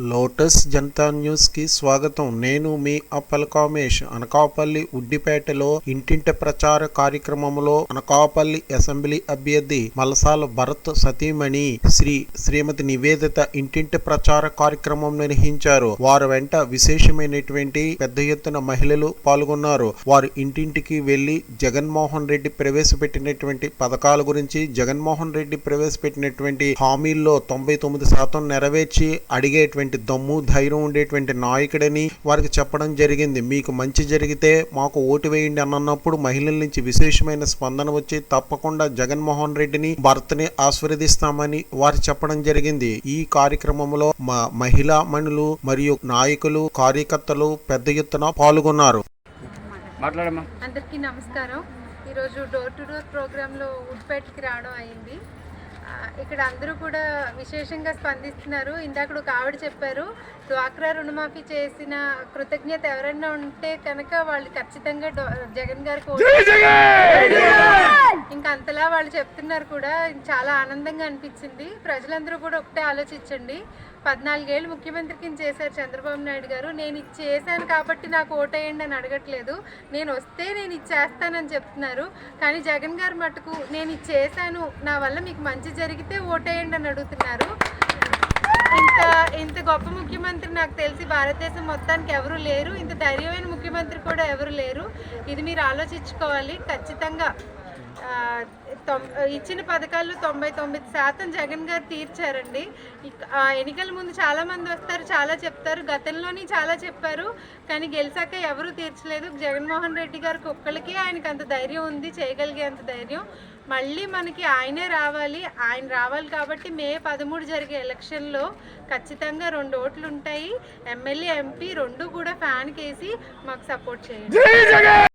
Lotus Janata న్యూస్కి స్వాగతం. నేను మీ అప్పల్ కామేష్. అనకాపల్లి ఉడ్డిపేటలో ఇంటింటి ప్రచార కార్యక్రమంలో అనకాపల్లి అసెంబ్లీ అభ్యర్థి మలసాల భరత్ సతీమణి శ్రీ శ్రీమతి నివేదిత ఇంటింటి ప్రచార కార్యక్రమం నిర్వహించారు. వారు వెంట విశేషమైనటువంటి పెద్ద ఎత్తున మహిళలు పాల్గొన్నారు. వారు ఇంటింటికి వెళ్ళి జగన్మోహన్ రెడ్డి ప్రవేశపెట్టినటువంటి పథకాల గురించి జగన్మోహన్ రెడ్డి ప్రవేశపెట్టినటువంటి హామీల్లో తొంభై తొమ్మిది శాతం నెరవేర్చి అడిగేటువంటి దమ్ము ధైర్యం ఉండేటువంటి నాయకుడని వారికి చెప్పడం జరిగింది. మీకు మంచి జరిగితే మాకు ఓటు వేయండి అన్నప్పుడు మహిళల నుంచి విశేషమైన స్పందన వచ్చి తప్పకుండా జగన్మోహన్ రెడ్డిని భర్తని ఆశీర్వదిస్తామని వారు చెప్పడం జరిగింది. ఈ కార్యక్రమంలో మా మహిళా మణులు మరియు నాయకులు కార్యకర్తలు పెద్ద ఎత్తున పాల్గొన్నారు. మాట్లాడమ్మా. అందరికీ నమస్కారం. ఈరోజు డోర్ టు డోర్ ప్రోగ్రాంలో ఉడ్పేటకి రావడం అయింది. ఇక్కడ అందరూ కూడా విశేషంగా స్పందిస్తున్నారు. ఇందాక ఒక ఆవిడ చెప్పారు డ్వాక్రా రుణమాఫీ చేసిన కృతజ్ఞత ఎవరైనా ఉంటే కనుక వాళ్ళు ఖచ్చితంగా జగన్ గారికి ఇంకా అంతలా వాళ్ళు చెప్తున్నారు కూడా చాలా ఆనందంగా అనిపించింది. ప్రజలందరూ కూడా ఒకటే ఆలోచించండి. పద్నాలుగేళ్ళు ముఖ్యమంత్రి కింద చేశారు చంద్రబాబు నాయుడు గారు. నేను ఇది చేశాను కాబట్టి నాకు ఓటేయండి అని అడగట్లేదు. నేను వస్తే నేను ఇది చేస్తానని చెప్తున్నారు. కానీ జగన్ గారు మటుకు నేను ఇది చేశాను నా వల్ల మీకు మంచి జరిగితే ఓటేయండి అని అడుగుతున్నారు. ఇంత ఇంత గొప్ప ముఖ్యమంత్రి నాకు తెలిసి భారతదేశం మొత్తానికి ఎవరు లేరు. ఇంత ధైర్యమైన ముఖ్యమంత్రి కూడా ఎవరు లేరు. ఇది మీరు ఆలోచించుకోవాలి. ఖచ్చితంగా ఇచ్చిన పథకాలు తొంభై తొమ్మిది శాతం జగన్ గారు తీర్చారండి. ఆ, ఎన్నికల ముందు చాలా మంది వస్తారు చాలా చెప్తారు. గతంలోని చాలా చెప్పారు కానీ గెలిచాక ఎవరూ తీర్చలేదు. జగన్మోహన్ రెడ్డి గారికి ఒక్కరికి ఆయనకు అంత ధైర్యం ఉంది చేయగలిగే అంత ధైర్యం. మళ్ళీ మనకి ఆయనే రావాలి. ఆయన రావాలి కాబట్టి మే పదమూడు జరిగే ఎలక్షన్లో ఖచ్చితంగా రెండు ఓట్లు ఉంటాయి ఎమ్మెల్యే ఎంపీ రెండు కూడా ఫ్యాన్ కేసి మాకు సపోర్ట్ చేయండి.